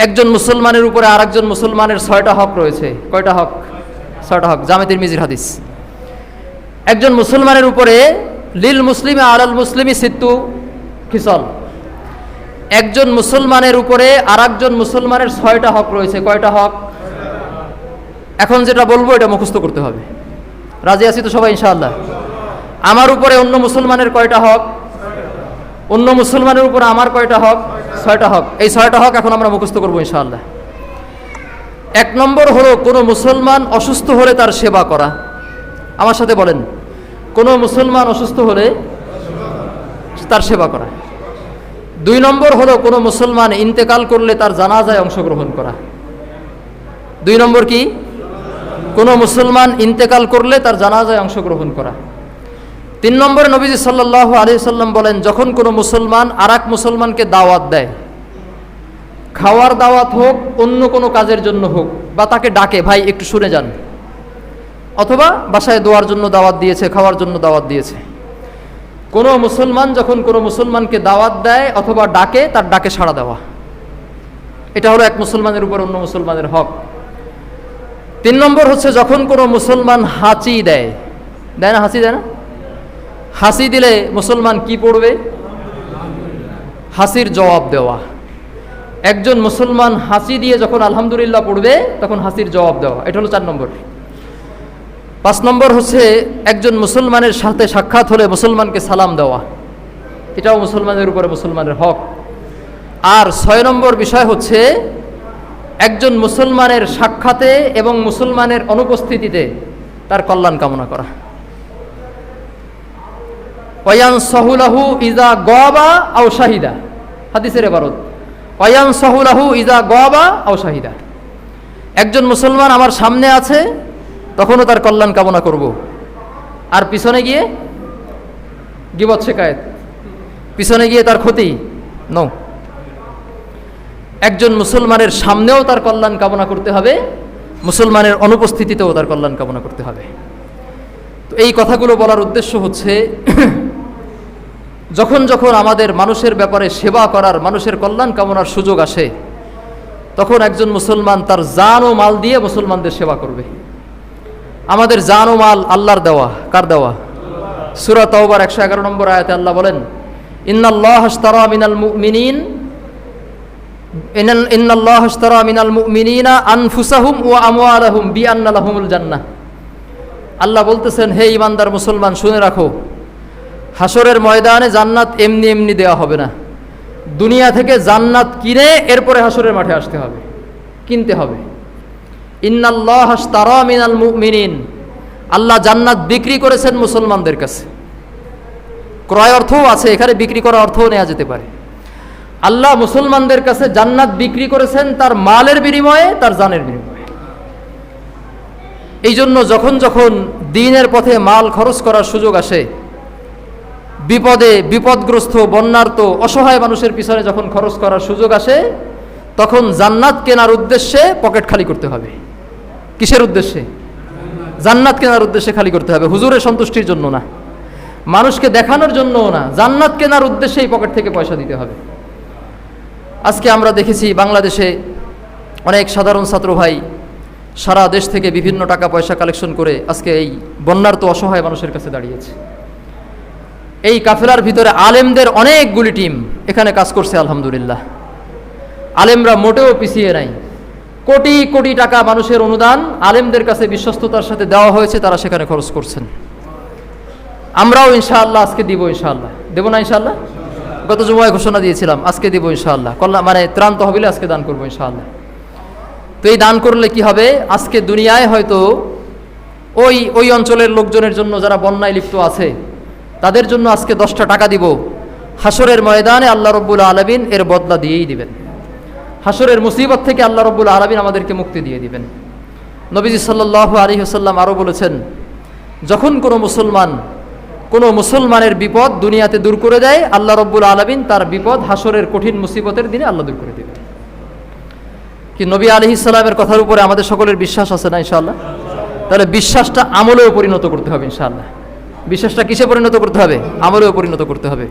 একজন মুসলমানের উপরে আরেকজন মুসলমানের ছয়টা হক রয়েছে। কয়টা হক? ছয়টা হক। জামেতির মিজির হাদিস। একজন মুসলমানের উপরে লিল মুসলিমে আলাল মুসলিমি সিত্তু খিসল। একজন মুসলমানের উপরে আরেকজন মুসলমানের ছয়টা হক রয়েছে। কয়টা হক? এখন যেটা বলব, এটা মুখস্থ করতে হবে। রাজি আছি তো সবাই, ইনশাআল্লাহ? আমার উপরে অন্য মুসলমানের কয়টা হক? অন্য মুসলমানের উপরে আমার কয়টা হক? ছয়টা হক। এই ছয়টা হক এখন আমরা মুখস্থ করব ইনশাআল্লাহ। এক নম্বর হলো, কোনো মুসলমান অসুস্থ হলে তার সেবা করা। আমার সাথে বলেন, কোনো মুসলমান অসুস্থ হলে তার সেবা করা। দুই নম্বর হলো, কোনো মুসলমান ইন্তেকাল করলে তার জানাজায় অংশগ্রহণ করা। দুই নম্বর কি? কোনো মুসলমান ইন্তেকাল করলে তার জানাজায় অংশগ্রহণ করা। তিন নম্বরে নবীজি সাল্লাহ আলি সাল্লাম বলেন, যখন কোনো মুসলমান আর মুসলমানকে দাওয়াত দেয়, খাওয়ার দাওয়াত হোক, অন্য কোনো কাজের জন্য হোক, বা তাকে ডাকে, ভাই, একটু শুনে যান। অথবা বাসায় দোয়ার জন্য দাওয়াত দিয়েছে, খাওয়ার জন্য দাওয়াত দিয়েছে। কোনো মুসলমান যখন কোনো মুসলমানকে দাওয়াত দেয় অথবা ডাকে, তার ডাকে সাড়া দেওয়া। এটা হলো এক মুসলমানের উপর অন্য মুসলমানের হক। তিন নম্বর হচ্ছে, যখন কোনো মুসলমান হাঁচি দেয় দেয় না হাঁচি দেয় না? হাসি দিলে মুসলমান কি পড়বে? হাসির জবাব দেওয়া। একজন মুসলমান হাসি দিয়ে যখন আলহামদুলিল্লাহ পড়বে, তখন হাসির জবাব দেওয়া। এটা হলো চার নম্বর। পাঁচ নম্বর হচ্ছে একজন মুসলমানের সাথে সাক্ষাৎ হলে মুসলমানকে সালাম দেওয়া। এটাও মুসলমানের উপরে মুসলমানের হক। আর ছয় নম্বর বিষয় হচ্ছে একজন মুসলমানের সাক্ষাতে এবং মুসলমানের অনুপস্থিতিতে তার কল্যাণ কামনা করা। অয়ান সহুলাহু ইজা গবা আও শাহিদা। হাদিসের এবারত। অয়ান সহুলাহু ইজা গবা আও শাহিদা। একজন মুসলমান আমার সামনে আছে, তখনও তার কল্যাণ কামনা করব। আর পিছনে গিয়ে গিবত শেখায়ত। পিছনে গিয়ে তার ক্ষতি? নো একজন মুসলমানের সামনেও তার কল্যাণ কামনা করতে হবে, মুসলমানের অনুপস্থিতিতেও তার কল্যাণ কামনা করতে হবে। তো এই কথাগুলো বলার উদ্দেশ্য হচ্ছে যখন যখন আমাদের মানুষের ব্যাপারে সেবা করার, মানুষের কল্যাণ কামনার সুযোগ আসে, তখন একজন মুসলমান তার জান ও মাল দিয়ে মুসলমানদের সেবা করবে। আমাদের জান ও মাল আল্লাহর দেওয়া, কার দেওয়া? সুরা তওবার একশো এগারো নম্বর আয়াতে আল্লাহ বলেন, ইন্নাল্লাহ হাস্তারা মিনাল হাস্তারা মিনাল মুমিনিনা আনফুসাহুম ও জান্নাহ। আল্লাহ বলতেছেন, হে ইমানদার মুসলমান, শুনে রাখো হাসরের ময়দানে জান্নাত এমনি এমনি দেওয়া হবে না। দুনিয়া থেকে জান্নাত কিনে এরপরে হাসরের মাঠে আসতে হবে, কিনতে হবে। ইন্নাল্লাহ মিনাল মুমিনিন। আল্লাহ জান্নাত বিক্রি করেছেন মুসলমানদের কাছে। ক্রয় অর্থও আছে, এখানে বিক্রি করা অর্থও নেওয়া যেতে পারে। আল্লাহ মুসলমানদের কাছে জান্নাত বিক্রি করেছেন তার মালের বিনিময়ে, তার জানের বিনিময়ে। এই জন্য যখন যখন দিনের পথে মাল খরচ করার সুযোগ আসে বিপদে বিপদগ্রস্ত, বন্যার্ত, অসহায় মানুষের পিছনে যখন খরচ করার সুযোগ আসে, তখন জান্নাত কেনার উদ্দেশ্যে পকেট খালি করতে হবে। কিসের উদ্দেশ্যে? জান্নাত কেনার উদ্দেশ্যে খালি করতে হবে। হুজুরের সন্তুষ্টির জন্য না। মানুষকে দেখানোর জন্যও না। জান্নাত কেনার উদ্দেশ্যেই পকেট থেকে পয়সা দিতে হবে। আজকে আমরা দেখেছি বাংলাদেশে অনেক সাধারণ ছাত্র ভাই সারা দেশ থেকে বিভিন্ন টাকা পয়সা কালেকশন করে আজকে এই বন্যার্ত, অসহায় মানুষের কাছে দাঁড়িয়েছে। এই কাফেলার ভিতরে আলেমদের অনেকগুলি টিম এখানে কাজ করছে, আলহামদুলিল্লাহ। আলেমরা মোটেও পিছিয়ে নাই। কোটি কোটি টাকা মানুষের অনুদান আলেমদের কাছে বিশ্বস্ততার সাথে দেওয়া হয়েছে, তারা সেখানে খরচ করছেন। আমরাও ইনশাআল্লাহ আজকে দিব ইনশাআল্লাহ। দেবো না ইনশাআল্লাহ? গত জুমায় ঘোষণা দিয়েছিলাম, আজকে দিব ইনশাআল্লাহ। কল্যাণ মানে ত্রাণ তহবিলে আজকে দান করব ইনশাআল্লাহ। তো এই দান করলে কি হবে? আজকে দুনিয়ায় হয়তো ওই ওই অঞ্চলের লোকজনের জন্য যারা বন্যায় লিপ্ত আছে তাদের জন্য আজকে দশটা টাকা দিব। হাসরের ময়দানে আল্লাহ রব্বুল আলমিন এর বদলা দিয়েই দিবেন। হাসরের মুসিবত থেকে আল্লাহ রব্বুল আলমিন আমাদেরকে মুক্তি দিয়ে দিবেন। নবীজি সাল্লাহ আলী হাসাল্লাম আরও বলেছেন, যখন কোনো মুসলমান কোনো মুসলমানের বিপদ দুনিয়াতে দূর করে দেয়, আল্লাহ রব্বুল আলমিন তার বিপদ হাসরের কঠিন মুসিবতের দিনে আল্লাহ দূর করে দেবে কি নবী আলি ইসলামের কথার উপরে আমাদের সকলের বিশ্বাস আছে না ইনশাআল্লাহ? তাহলে বিশ্বাসটা আমলেও পরিণত করতে হবে ইনশাআল্লাহ। বিশ্বাসটা কিসে পরিণত করতে হবে? আমলেও পরিণত করতে হবে।